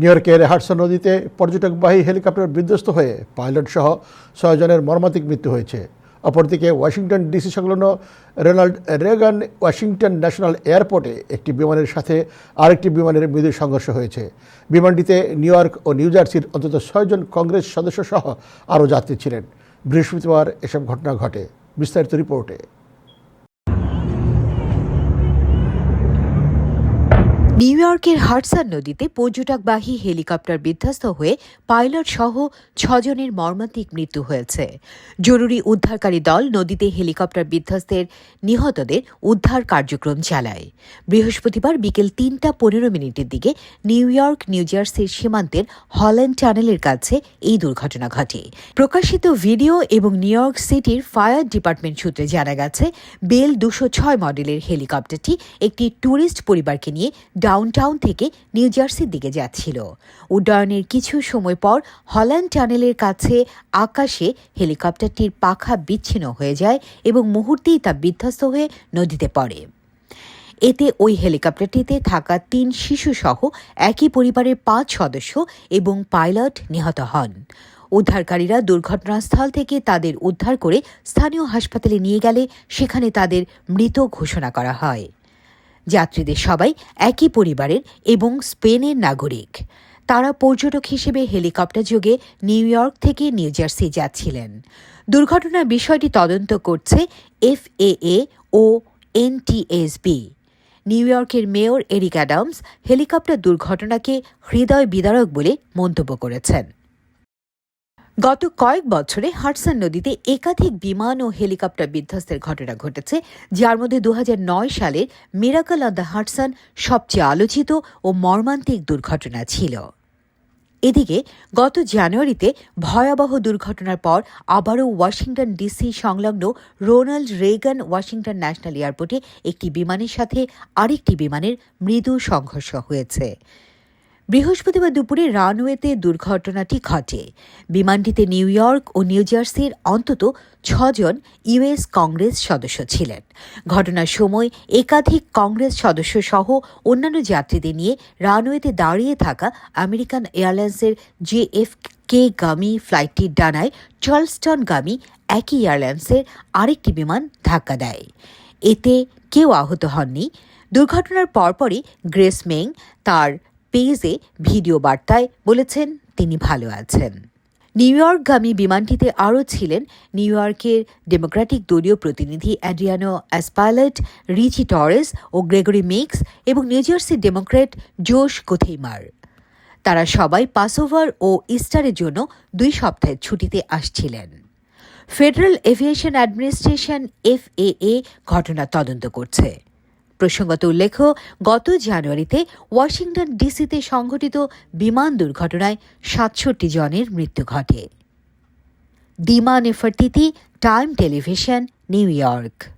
New ইয়র্কের Hudson নদীতে পর্যটকবাহী helicopter বিধ্বস্ত হয়ে পাইলট সহ ছয়জনের মর্মান্তিক মৃত্যু হয়েছে। অপরদিকে ওয়াশিংটন ডিসি সংলগ্ন রোনাল্ড রেগান ওয়াশিংটন ন্যাশনাল এয়ারপোর্টে একটি বিমানের সাথে আরেকটি বিমানের মৃদু সংঘর্ষ হয়েছে। বিমানটিতে নিউ ইয়র্ক ও নিউ জার্সির অন্তত ছয়জন কংগ্রেস সদস্য সহ আরও যাত্রী ছিলেন। বৃহস্পতিবার এসব ঘটনা ঘটে। বিস্তারিত রিপোর্টে। নিউ ইয়র্কের হাডসন নদীতে পর্যটকবাহী হেলিকপ্টার বিধ্বস্ত হয়ে পাইলট সহ ছজনের মর্মান্তিক মৃত্যু হয়েছে। জরুরি উদ্ধারকারী দল নদীতে হেলিকপ্টার বিধ্বস্তের নিহতদের উদ্ধার কার্যক্রম চালায়। বৃহস্পতিবার বিকেল তিনটা পনেরো মিনিটের দিকে নিউ ইয়র্ক, নিউ জার্সির সীমান্তের হল্যান্ড টানেলের কাছে এই দুর্ঘটনা ঘটে। প্রকাশিত ভিডিও এবং নিউ ইয়র্ক সিটির ফায়ার ডিপার্টমেন্ট সূত্রে জানা গেছে, বেল দুশো ছয় মডেলের হেলিকপ্টারটি একটি ট্যুরিস্ট পরিবারকে নিয়ে ডাউনটাউন থেকে নিউ জার্সির দিকে যাচ্ছিল। উড্ডয়নের কিছু সময় পর হল্যান্ড টানেলের কাছে আকাশে হেলিকপ্টারটির পাখা বিচ্ছিন্ন হয়ে যায় এবং মুহূর্তেই তা বিধ্বস্ত হয়ে নদীতে পড়ে। এতে ওই হেলিকপ্টারটিতে থাকা তিন শিশু সহ একই পরিবারের পাঁচ সদস্য এবং পাইলট নিহত হন। উদ্ধারকারীরা দুর্ঘটনাস্থল থেকে তাদের উদ্ধার করে স্থানীয় হাসপাতালে নিয়ে গেলে সেখানে তাদের মৃত ঘোষণা করা হয়। যাত্রীদের সবাই একই পরিবারের এবং স্পেনের নাগরিক। তারা পর্যটক হিসেবে হেলিকপ্টার যোগে নিউ ইয়র্ক থেকে নিউ জার্সি যাচ্ছিলেন। দুর্ঘটনার বিষয়টি তদন্ত করছে এফএএ ও এনটিএসবি। নিউ ইয়র্কের মেয়র এরিক অ্যাডামস হেলিকপ্টার দুর্ঘটনাকে হৃদয় বিদারক বলে মন্তব্য করেছেন। গত কয়েক বছরে হাডসন নদীতে একাধিক বিমান ও হেলিকপ্টার বিধ্বস্তের ঘটনা ঘটেছে, যার মধ্যে দু হাজার নয় সালের মিরাকল অন দ্য হাডসন সবচেয়ে আলোচিত ও মর্মান্তিক দুর্ঘটনা ছিল। এদিকে, গত জানুয়ারিতে ভয়াবহ দুর্ঘটনার পর আবারও ওয়াশিংটন ডিসি সংলগ্ন রোনাল্ড রেগান ওয়াশিংটন ন্যাশনাল এয়ারপোর্টে একটি বিমানের সাথে আরেকটি বিমানের মৃদু সংঘর্ষ হয়েছে। বৃহস্পতিবার দুপুরে রানওয়েতে দুর্ঘটনাটি ঘটে। বিমানটিতে নিউ ইয়র্ক ও নিউ জার্সির অন্তত ছজন ইউএস কংগ্রেস সদস্য ছিলেন। ঘটনার সময় একাধিক কংগ্রেস সদস্য সহ অন্যান্য যাত্রীদের নিয়ে রানওয়েতে দাঁড়িয়ে থাকা আমেরিকান এয়ারলাইন্সের জেএফ কে গামী ফ্লাইটটির ডানায় চার্লস্টন গামী একই এয়ারলাইন্সের আরেকটি বিমান ধাক্কা দেয়। এতে কেউ আহত হননি। দুর্ঘটনার পরপরই গ্রেস মেং তার পেজে ভিডিও বার্তায় বলেছেন তিনি ভালো আছেন। নিউ ইয়র্কগামী বিমানটিতে আরও ছিলেন নিউ ইয়র্কের ডেমোক্র্যাটিক দলীয় প্রতিনিধি অ্যাড্রিয়ানো অ্যাসপাইলেট রিচি টরেস ও গ্রেগরি মিক্স এবং নিউ জার্সির ডেমোক্র্যাট জোশ কোথেইমার তারা সবাই পাসওভার ও ইস্টারের জন্য দুই সপ্তাহের ছুটিতে আসছিলেন। ফেডারেল এভিয়েশন অ্যাডমিনিস্ট্রেশন এফএএ ঘটনা তদন্ত করছে। প্রসঙ্গত উল্লেখ গত জানুয়ারিতে ওয়াশিংটন ডিসিতে সংঘটিত বিমান দুর্ঘটনায় সাতষট্টি জনের মৃত্যু ঘটে। Dima Nefertiti Time Television, New York.